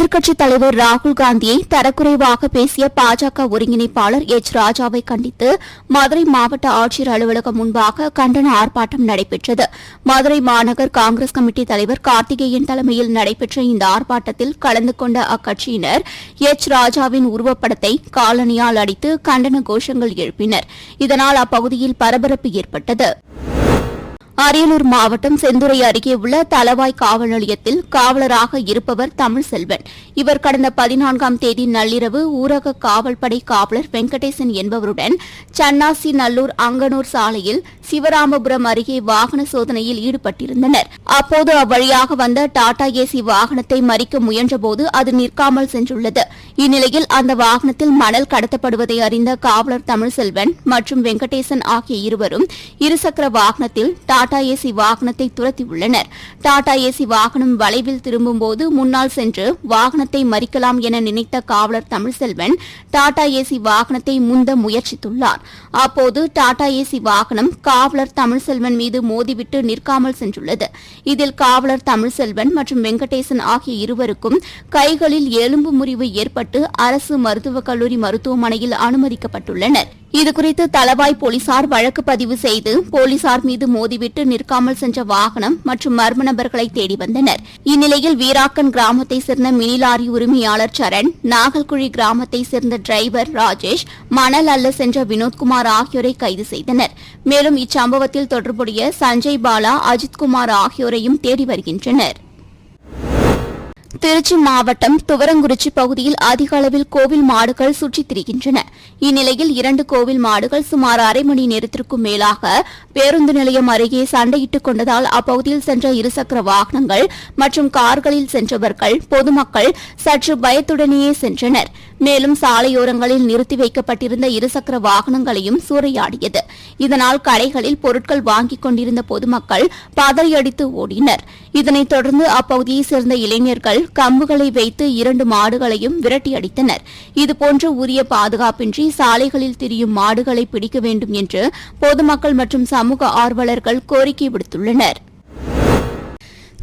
எதிர்க்கட்சித் தலைவர் ராகுல் காந்தியை தரக்குறைவாக பேசிய பாஜக ஒருங்கிணைப்பாளர் எச். ராஜாவை கண்டித்து மதுரை மாவட்ட ஆட்சியர் அலுவலகம் முன்பாக கண்டன ஆர்ப்பாட்டம் நடைபெற்றது. மதுரை மாநகர் காங்கிரஸ் கமிட்டி தலைவர் கார்த்திகேயன் தலைமையில் நடைபெற்ற இந்த ஆர்ப்பாட்டத்தில் கலந்து கொண்ட அக்கட்சியினர் எச். ராஜாவின் உருவப்படத்தை காலனியால் அடித்து கண்டன கோஷங்கள் எழுப்பினர். இதனால் அப்பகுதியில் பரபரப்பு ஏற்பட்டது. அரியலூர் மாவட்டம் செந்துறை அருகே உள்ள தலவாய் காவல் நிலையத்தில் காவலராக இருப்பவர் தமிழ்செல்வன் இவர் கடந்த பதினான்காம் தேதி நள்ளிரவு ஊரக காவல்படை காவலர் வெங்கடேசன் என்பவருடன் சன்னாசி நல்லூர் அங்கனூர் சாலையில் சிவராமபுரம் அருகே வாகன சோதனையில் ஈடுபட்டிருந்தனர். அப்போது அவ்வழியாக வந்த டாடா ஏசி வாகனத்தை மறிக்க முயன்றபோது அது நிற்காமல் சென்றுள்ளது. இந்நிலையில் அந்த வாகனத்தில் மணல் கடத்தப்படுவதை அறிந்த காவலர் தமிழ்செல்வன் மற்றும் வெங்கடேசன் ஆகிய இருவரும் இருசக்கர வாகனத்தில் டாடா ஏசி வாகனத்தை துரத்தியுள்ளனர் டாடா ஏசி வாகனம் வளைவில் திரும்பும்போது முன்னால் சென்று வாகனத்தை மறிக்கலாம் என நினைத்த காவலர் தமிழ்செல்வன் டாடா ஏசி வாகனத்தை முந்த முயற்சித்துள்ளார். அப்போது டாடா ஏசி வாகனம் காவலர் தமிழ்செல்வன் மீது மோதிவிட்டு நிற்காமல் சென்றுள்ளது. இதில் காவலர் தமிழ்செல்வன் மற்றும் வெங்கடேசன் ஆகிய இருவருக்கும் கைகளில் எலும்பு முறிவு ஏற்பட்டு அரசு மருத்துவக் கல்லூரி மருத்துவமனையில் அனுமதிக்கப்பட்டுள்ளனர். இதுகுறித்து தளவாய் போலீசார் வழக்கு பதிவு செய்து போலீசார் மீது மோதிவிட்டு நிற்காமல் சென்ற வாகனம் மற்றும் மர்ம நபர்களை தேடி வந்தனர். இந்நிலையில் வீராக்கன் கிராமத்தை சேர்ந்த மினி லாரி உரிமையாளர் சரண் நாகல்குழி கிராமத்தை சேர்ந்த டிரைவர் ராஜேஷ் மணல் அல்ல சென்ற வினோத்குமார் ஆகியோரை கைது செய்தனர். மேலும் இச்சம்பவத்தில் தொடர்புடைய சஞ்சய் பாலா அஜித்குமார் ஆகியோரையும் தேடி வருகின்றனர். திருச்சி மாவட்டம் துவரங்குறிச்சி பகுதியில் அதிக அளவில் கோவில் மாடுகள் சுற்றித் திரிகின்றன. இந்நிலையில் இரண்டு கோவில் மாடுகள் சுமார் அரை மணி நேரத்திற்கும் மேலாக பேருந்து நிலையம் அருகே சண்டையிட்டுக் கொண்டதால் அப்பகுதியில் சென்ற இருசக்கர வாகனங்கள் மற்றும் கார்களில் சென்றவர்கள் பொதுமக்கள் சற்று பயத்துடனேயே சென்றனர். மேலும் சாலையோரங்களில் நிறுத்தி வைக்கப்பட்டிருந்த இருசக்கர வாகனங்களையும் சூறையாடியது. இதனால் கடைகளில் பொருட்கள் வாங்கிக் கொண்டிருந்த பொதுமக்கள் பதறியடித்து ஓடினர். இதனைத் தொடர்ந்து அப்பகுதியைச் சேர்ந்த இளைஞர்கள் கம்புகளை வைத்து இரண்டு மாடுகளையும் விரட்டியடித்தனர். இதுபோன்ற உரிய பாதுகாப்பின்றி சாலைகளில் திரியும் மாடுகளை பிடிக்க வேண்டும் என்று பொதுமக்கள் மற்றும் சமூக ஆர்வலர்கள் கோரிக்கை விடுத்துள்ளனர்.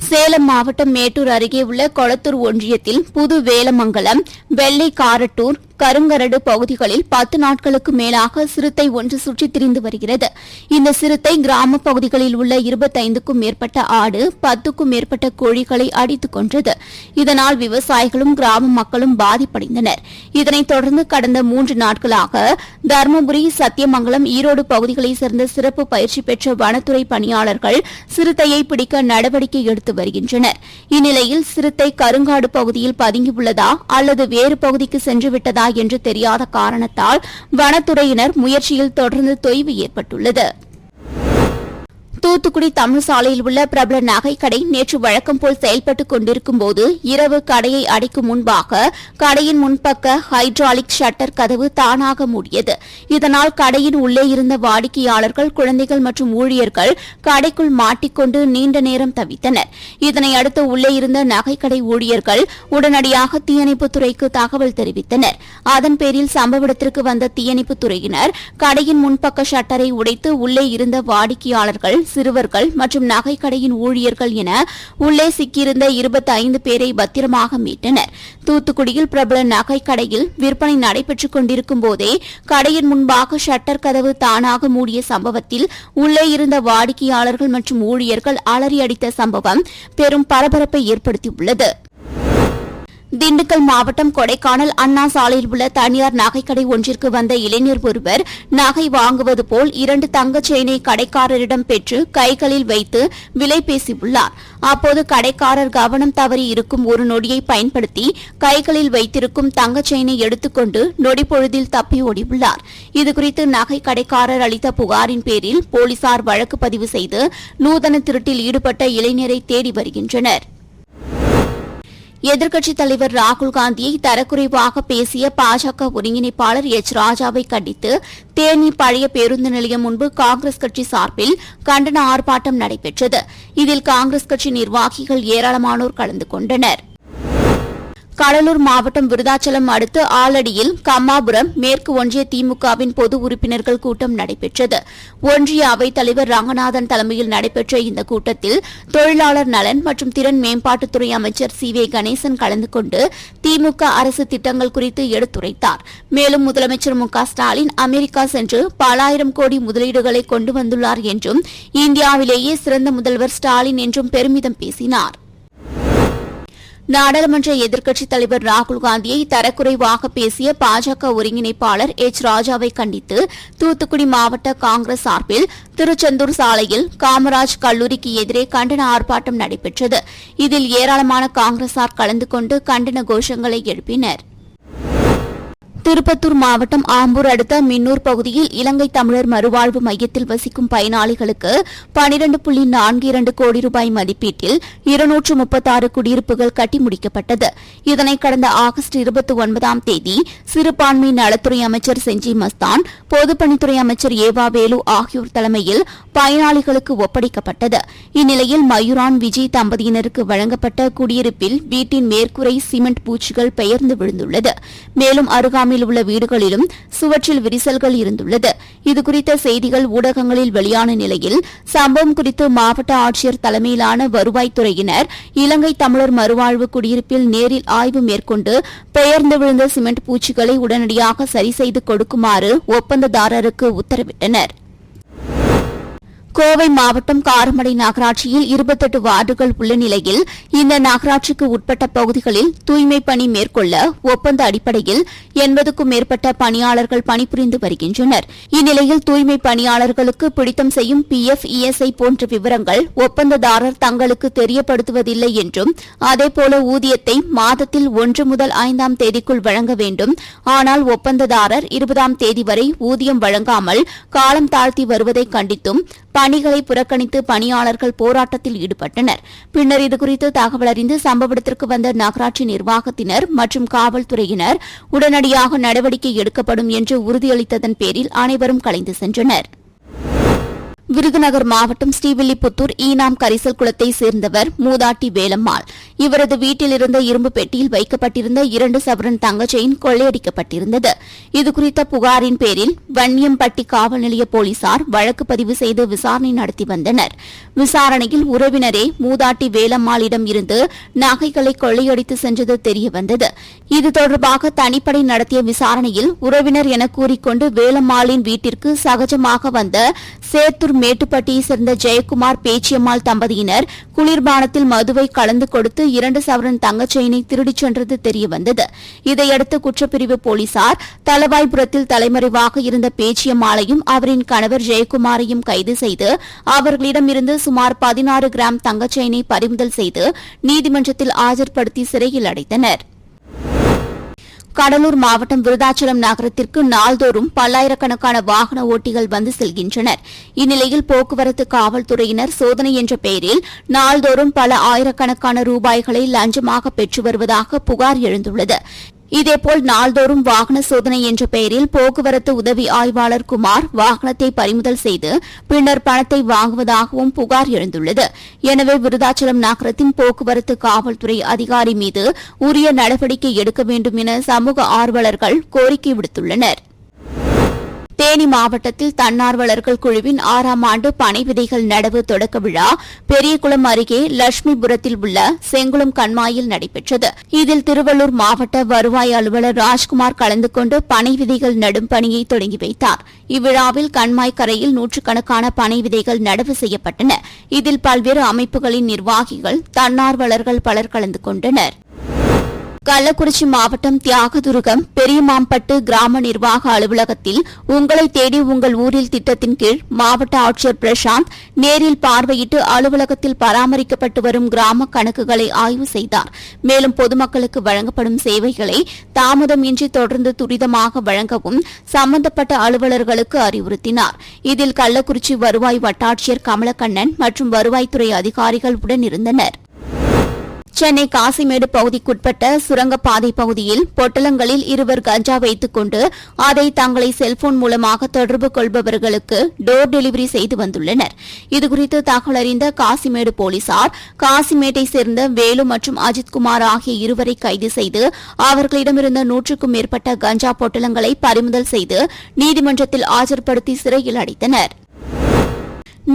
சேலம் மாவட்டம் மேட்டூர் அருகே உள்ள கொளத்தூர் ஒன்றியத்தில் புது வேலமங்கலம் வெள்ளை காரட்டூர் கருங்கரடு பகுதிகளில் பத்து நாட்களுக்கு மேலாக சிறுத்தை ஒன்று சுற்றித் திரிந்து வருகிறது. இந்த சிறுத்தை கிராம பகுதிகளில் உள்ள இருபத்தைந்துக்கும் மேற்பட்ட ஆடு பத்துக்கும் மேற்பட்ட கோழிகளை அடித்துக் கொன்றது. இதனால் விவசாயிகளும் கிராம மக்களும் பாதிப்படைந்தனர். இதனைத் தொடர்ந்து கடந்த மூன்று நாட்களாக தருமபுரி சத்தியமங்கலம் ஈரோடு பகுதிகளைச் சேர்ந்த சிறப்பு பயிற்சி பெற்ற வனத்துறை பணியாளர்கள் சிறுத்தையை பிடிக்க நடவடிக்கை எடுத்து வருகின்றனர். இந்நிலையில் சிறுத்தை கருங்காடு பகுதியில் பதுங்கியுள்ளதா அல்லது வேறு பகுதிக்கு சென்றுவிட்டதா என்று தெரியாத காரணத்தால் வனத்துறையினர் முயற்சியில் தொடர்ந்து தொய்வு ஏற்பட்டுள்ளது. தூத்துக்குடி தமிழ் சாலையில் உள்ள பிரபல நகைக்கடை நேற்று வழக்கம் போல் செயல்பட்டுக் கொண்டிருக்கும் போது இரவு கடையை அடைக்கும் முன்பாக கடையின் முன்பக்க ஹைட்ராலிக் ஷட்டர் கதவு தானாக மூடியது. இதனால் கடையின் உள்ளே இருந்த வாடிக்கையாளர்கள் குழந்தைகள் மற்றும் ஊழியர்கள் கடைக்குள் மாட்டிக்கொண்டு நீண்ட நேரம் தவித்தனர். இதனை அடுத்து உள்ளே இருந்த நகைக்கடை ஊழியர்கள் உடனடியாக தீயணைப்புத்துறைக்கு தகவல் தெரிவித்தனர். அதன் பேரில் சம்பவ இடத்திற்கு வந்த தீயணைப்புத்துறையினர் கடையின் முன்பக்க ஷட்டரை உடைத்து உள்ளே இருந்த வாடிக்கையாளர்கள் சிறுவர்கள் மற்றும் நகைக்கடையின் ஊழியர்கள் என உள்ளே சிக்கியிருந்த இருபத்தி ஐந்து பேரை பத்திரமாக மீட்டனர். தூத்துக்குடியில் பிரபல நகைக்கடையில் விற்பனை நடைபெற்றுக் கொண்டிருக்கும் போதே கடையின் முன்பாக ஷட்டர் கதவு தானாக மூடிய சம்பவத்தில் உள்ளே இருந்த வாடிக்கையாளர்கள் மற்றும் ஊழியர்கள் அலறி அடித்த சம்பவம் பெரும் பரபரப்பை ஏற்படுத்தியுள்ளது. திண்டுக்கல் மாவட்டம் கொடைக்கானல் அண்ணா சாலையில் உள்ள தனியார் நகைக்கடை ஒன்றிற்கு வந்த இளைஞர் ஒருவர் நகை வாங்குவது போல் இரண்டு தங்கச் செயினை கடைக்காரரிடம் பெற்று கைகளில் வைத்து விலை பேசியுள்ளார். அப்போது கடைக்காரர் கவனம் தவறி இருக்கும் ஒரு நொடியை பயன்படுத்தி கைகளில் வைத்திருக்கும் தங்கச் செயினை எடுத்துக்கொண்டு நொடிப்பொழுதில் தப்பி ஓடியுள்ளார். இதுகுறித்து நகை கடைக்காரர் அளித்த புகாரின் பேரில் போலீசார் வழக்கு பதிவு செய்து நூதன திருட்டில் ஈடுபட்ட இளைஞரை தேடி வருகின்றனர். எதிர்க்கட்சித் தலைவர் ராகுல் காந்தியை தரக்குறைவாக பேசிய பாஜக ஒருங்கிணைப்பாளர் எச். ராஜாவை கண்டித்து தேனி பழைய பேருந்து நிலையம் முன்பு காங்கிரஸ் கட்சி சார்பில் கண்டன ஆர்ப்பாட்டம் நடைபெற்றது. இதில் காங்கிரஸ் கட்சி நிர்வாகிகள் ஏராளமானோர் கலந்து கொண்டனர். கடலூர் மாவட்டம் விருதாச்சலம் அடுத்த ஆலடியில் கம்மாபுரம் மேற்கு ஒன்றிய திமுகவின் பொது உறுப்பினர்கள் கூட்டம் நடைபெற்றது. ஒன்றிய அவைத் தலைவர் ரங்கநாதன் தலைமையில் நடைபெற்ற இந்த கூட்டத்தில் தொழிலாளர் நலன் மற்றும் திறன் மேம்பாட்டுத்துறை அமைச்சர் சி வே கணேசன் கலந்து கொண்டு திமுக அரசு திட்டங்கள் குறித்து எடுத்துரைத்தார். மேலும் முதலமைச்சர் மு க ஸ்டாலின் அமெரிக்கா சென்று பல ஆயிரம் கோடி முதலீடுகளை கொண்டு வந்துள்ளார் என்றும் இந்தியாவிலேயே சிறந்த முதல்வர் ஸ்டாலின் என்றும் பெருமிதம் பேசினார். நாடாளுமன்ற எதிர்க்கட்சித் தலைவர் ராகுல் காந்தியை தரக்குறைவாக பேசிய பாஜக ஒருங்கிணைப்பாளர் எச். ராஜாவை கண்டித்து தூத்துக்குடி மாவட்ட காங்கிரஸ் சார்பில் திருச்செந்தூர் சாலையில் காமராஜ் கல்லூரிக்கு எதிரே கண்டன ஆர்ப்பாட்டம் நடைபெற்றது. இதில் ஏராளமான காங்கிரசார் கலந்து கொண்டு கண்டன கோஷங்களை எழுப்பினர். திருப்பத்தூர் மாவட்டம் ஆம்பூர் அடுத்த மின்னூர் பகுதியில் இலங்கை தமிழர் மறுவாழ்வு மையத்தில் வசிக்கும் பயனாளிகளுக்கு பனிரண்டு புள்ளி நான்கு இரண்டு கோடி ரூபாய் மதிப்பீட்டில் இருநூற்று முப்பத்தாறு குடியிருப்புகள் கட்டி முடிக்கப்பட்டது. இதனை கடந்த ஆகஸ்ட் இருபத்தி ஒன்பதாம் தேதி சிறுபான்மை நலத்துறை அமைச்சர் செஞ்சி மஸ்தான் பொதுப்பணித்துறை அமைச்சர் ஏவா வேலு ஆகியோர் தலைமையில் பயனாளிகளுக்கு ஒப்படைக்கப்பட்டது. இந்நிலையில் மயூரான் விஜய் தம்பதியினருக்கு வழங்கப்பட்ட குடியிருப்பில் வீட்டின் மேற்கூரை சிமெண்ட் பூச்சிகள் பெயர்ந்து விழுந்துள்ளது. மேலும் அருகாமை அருகாமையில் உள்ள வீடுகளிலும் சுவற்றில் விரிசல்கள் இருந்துள்ளது. இதுகுறித்த செய்திகள் ஊடகங்களில் வெளியான நிலையில் சம்பவம் குறித்து மாவட்ட ஆட்சியர் தலைமையிலான வருவாய்த்துறையினர் இலங்கை தமிழர் மறுவாழ்வு குடியிருப்பில் நேரில் ஆய்வு மேற்கொண்டு பெயர்ந்து விழுந்த சிமெண்ட் பூச்சிகளை உடனடியாக சரி செய்து கொடுக்குமாறு ஒப்பந்ததாரருக்கு உத்தரவிட்டனர். கோவை மாவட்டம் காரமடை நகராட்சியில் இருபத்தெட்டு வார்டுகள் உள்ள நிலையில் இந்த நகராட்சிக்கு உட்பட்ட பகுதிகளில் தூய்மை பணி மேற்கொள்ள ஒப்பந்த அடிப்படையில் எண்பதுக்கும் மேற்பட்ட பணியாளர்கள் பணிபுரிந்து வருகின்றனர். இந்நிலையில் தூய்மை பணியாளர்களுக்கு பிடித்தம் செய்யும் பி எஃப் இஎஸ்ஐ போன்ற விவரங்கள் ஒப்பந்ததாரர் தங்களுக்கு தெரியப்படுத்துவதில்லை என்றும் அதேபோல ஊதியத்தை மாதத்தில் ஒன்று முதல் ஐந்தாம் தேதிக்குள் வழங்க வேண்டும். ஆனால் ஒப்பந்ததாரர் இருபதாம் தேதி வரை ஊதியம் வழங்காமல் காலம் தாழ்த்தி வருவதை கண்டித்தும் பணிகளை புறக்கணித்து பணியாளர்கள் போராட்டத்தில் ஈடுபட்டனர். பின்னர் இதுகுறித்து தகவல் அறிந்து சம்பவ இடத்திற்கு வந்த நகராட்சி நிர்வாகத்தினர் மற்றும் காவல்துறையினர் உடனடியாக நடவடிக்கை எடுக்கப்படும் என்று உறுதியளித்ததன் பேரில் அனைவரும் கலைந்து சென்றனர். விருதுநகர் மாவட்டம் ஸ்ரீவில்லிபுத்தூர் ஈனாம் கரிசல் குளத்தை சேர்ந்தவர் மூதாட்டி வேலம்மாள். இவரது வீட்டிலிருந்த இரும்பு பெட்டியில் வைக்கப்பட்டிருந்த இரண்டு சவரன் தங்கச்செயின் கொள்ளையடிக்கப்பட்டிருந்தது. இதுகுறித்த புகாரின் பேரில் வன்னியம்பட்டி காவல் நிலைய போலீசார் வழக்கு பதிவு செய்து விசாரணை நடத்தி வந்தனர். விசாரணையில் உறவினரே மூதாட்டி வேலம்மாளிடம் இருந்து நகைகளை கொள்ளையடித்து சென்றது தெரியவந்தது இது தொடர்பாக தனிப்படை நடத்திய விசாரணையில் உறவினர் என கூறிக்கொண்டு வேலம்மாளின் வீட்டிற்கு சகஜமாக வந்த சேத்தூர் மேட்டுப்பட்டியை சேர்ந்த ஜெயக்குமார் பேச்சியம்மாள் தம்பதியினர் குளிர்பானத்தில் மதுவை கலந்து கொடுத்து இரண்டு சவரன் தங்கச்செயினை திருடிச் சென்றது தெரியவந்தது. இதையடுத்து குற்றப்பிரிவு போலீசார் தலவாய்புரத்தில் தலைமறைவாக இருந்த பேச்சியம்மாளையும் அவரின் கணவர் ஜெயக்குமாரையும் கைது செய்து அவர்களிடமிருந்து சுமார் பதினாறு கிராம் தங்கச்செயினை பறிமுதல் செய்து நீதிமன்றத்தில் ஆஜர்படுத்தி சிறையில் அடைத்தனா் கடலூர் மாவட்டம் விருதாச்சலம் நகரத்திற்கு நாள்தோறும் பல்லாயிரக்கணக்கான வாகன ஓட்டிகள் வந்து செல்கின்றனர். இந்நிலையில் போக்குவரத்து காவல்துறையினர் சோதனை என்ற பெயரில் நாள்தோறும் பல ஆயிரக்கணக்கான ரூபாய்களை லஞ்சமாக பெற்று வருவதாக புகார் எழுந்துள்ளது. இதேபோல் நாள்தோறும் வாகன சோதனை என்ற பெயரில் போக்குவரத்து உதவி ஆய்வாளர் குமார் வாகனத்தை பறிமுதல் செய்து பின்னர் பணத்தை வாங்குவதாகவும் புகார் எழுந்துள்ளது. எனவே விருதாச்சலம் நகரத்தின் போக்குவரத்து காவல்துறை அதிகாரி மீது உரிய நடவடிக்கை எடுக்க வேண்டும் என சமூக ஆர்வலர்கள் கோரிக்கை விடுத்துள்ளனர். தேனி மாவட்டத்தில் தன்னார்வலர்கள் குழுவின் ஆறாம் ஆண்டு பனை விதைகள் நடவு தொடக்க விழா பெரியகுளம் அருகே லட்சுமிபுரத்தில் உள்ள செங்குளம் கண்மாயில் நடைபெற்றது. இதில் திருவள்ளூர் மாவட்ட வருவாய் அலுவலர் ராஜ்குமார் கலந்து கொண்டு பனை விதைகள் நடும் பணியை தொடங்கி வைத்தார். இவ்விழாவில் கண்மாய் கரையில் நூற்றுக்கணக்கான பனை விதைகள் நடவு செய்யப்பட்டன. இதில் பல்வேறு அமைப்புகளின் நிர்வாகிகள் தன்னார்வலர்கள் பலர் கலந்து கொண்டனர். கள்ளக்குறிச்சி மாவட்டம் தியாகதுருகம் பெரியமாம்பட்டு கிராம நிர்வாக அலுவலகத்தில் உங்களை தேடி உங்கள் ஊரில் திட்டத்தின் கீழ் மாவட்ட ஆட்சியர் பிரசாந்த் நேரில் பார்வையிட்டு அலுவலகத்தில் பராமரிக்கப்பட்டு வரும் கிராம கணக்குகளை ஆய்வு செய்தார். மேலும் பொதுமக்களுக்கு வழங்கப்படும் சேவைகளை தாமதமின்றி தொடர்ந்து துரிதமாக வழங்கவும் சம்பந்தப்பட்ட அலுவலர்களுக்கு அறிவுறுத்தினார். இதில் கள்ளக்குறிச்சி வருவாய் வட்டாட்சியர் கமலக்கண்ணன் மற்றும் வருவாய்த்துறை அதிகாரிகள் உடனிருந்தனா் சென்னை காசிமேடு பகுதிக்குட்பட்ட சுரங்கப்பாதை பகுதியில் பொட்டலங்களில் இருவர் கஞ்சா வைத்துக் கொண்டு அதை தங்களை செல்போன் மூலமாக தொடர்பு கொள்பவர்களுக்கு டோர் டெலிவரி செய்து வந்துள்ளனர். இதுகுறித்து தகவல் அறிந்த காசிமேடு போலீசார் காசிமேட்டை சேர்ந்த வேலு மற்றும் அஜித்குமார் ஆகிய இருவரை கைது செய்து அவர்களிடமிருந்த நூற்றுக்கும் மேற்பட்ட கஞ்சா பொட்டலங்களை பறிமுதல் செய்து நீதிமன்றத்தில் ஆஜர்படுத்தி சிறையில் அடைத்தனர்.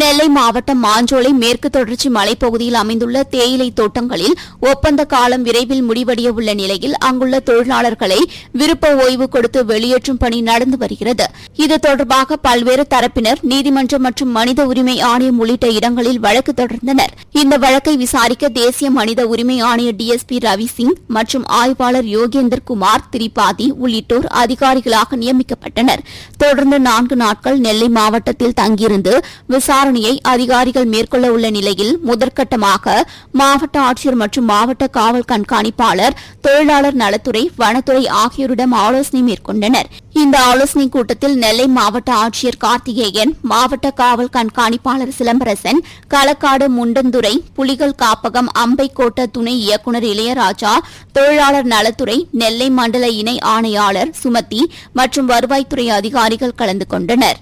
நெல்லை மாவட்டம் மாஞ்சோலை மேற்கு தொடர்ச்சி மலைப்பகுதியில் அமைந்துள்ள தேயிலை தோட்டங்களில் ஒப்பந்த காலம் விரைவில் முடிவடைய உள்ள நிலையில் அங்குள்ள தொழிலாளர்களை விருப்ப ஓய்வு கொடுத்து வெளியேற்றும் பணி நடந்து வருகிறது. இது தொடர்பாக பல்வேறு தரப்பினர் நீதிமன்றம் மற்றும் மனித உரிமை ஆணையம் உள்ளிட்ட இடங்களில் வழக்கு தொடர்ந்தனர். இந்த வழக்கை விசாரிக்க தேசிய மனித உரிமை ஆணைய டிஎஸ்பி ரவி சிங் மற்றும் ஆய்வாளர் யோகேந்தர் குமார் திரிபாதி உள்ளிட்டோர் அதிகாரிகளாக நியமிக்கப்பட்டனர். தொடர்ந்து நான்கு நாட்கள் நெல்லை மாவட்டத்தில் தங்கியிருந்து விசாரணை விசாரணையை அதிகாரிகள் மேற்கொள்ள உள்ள நிலையில் முதற்கட்டமாக மாவட்ட ஆட்சியர் மற்றும் மாவட்ட காவல் கண்காணிப்பாளர் தொழிலாளர் நலத்துறை வனத்துறை ஆகியோரிடம் ஆலோசனை மேற்கொண்டனர். இந்த ஆலோசனைக் கூட்டத்தில் நெல்லை மாவட்ட ஆட்சியர் கார்த்திகேயன் மாவட்ட காவல் கண்காணிப்பாளர் சிலம்பரசன் களக்காடு முண்டந்துறை புலிகள் காப்பகம் அம்பைக்கோட்ட துணை இயக்குநர் இளையராஜா தொழிலாளர் நலத்துறை நெல்லை மண்டல இணை ஆணையாளர் சுமதி மற்றும் வருவாய்த்துறை அதிகாரிகள் கலந்து கொண்டனர்.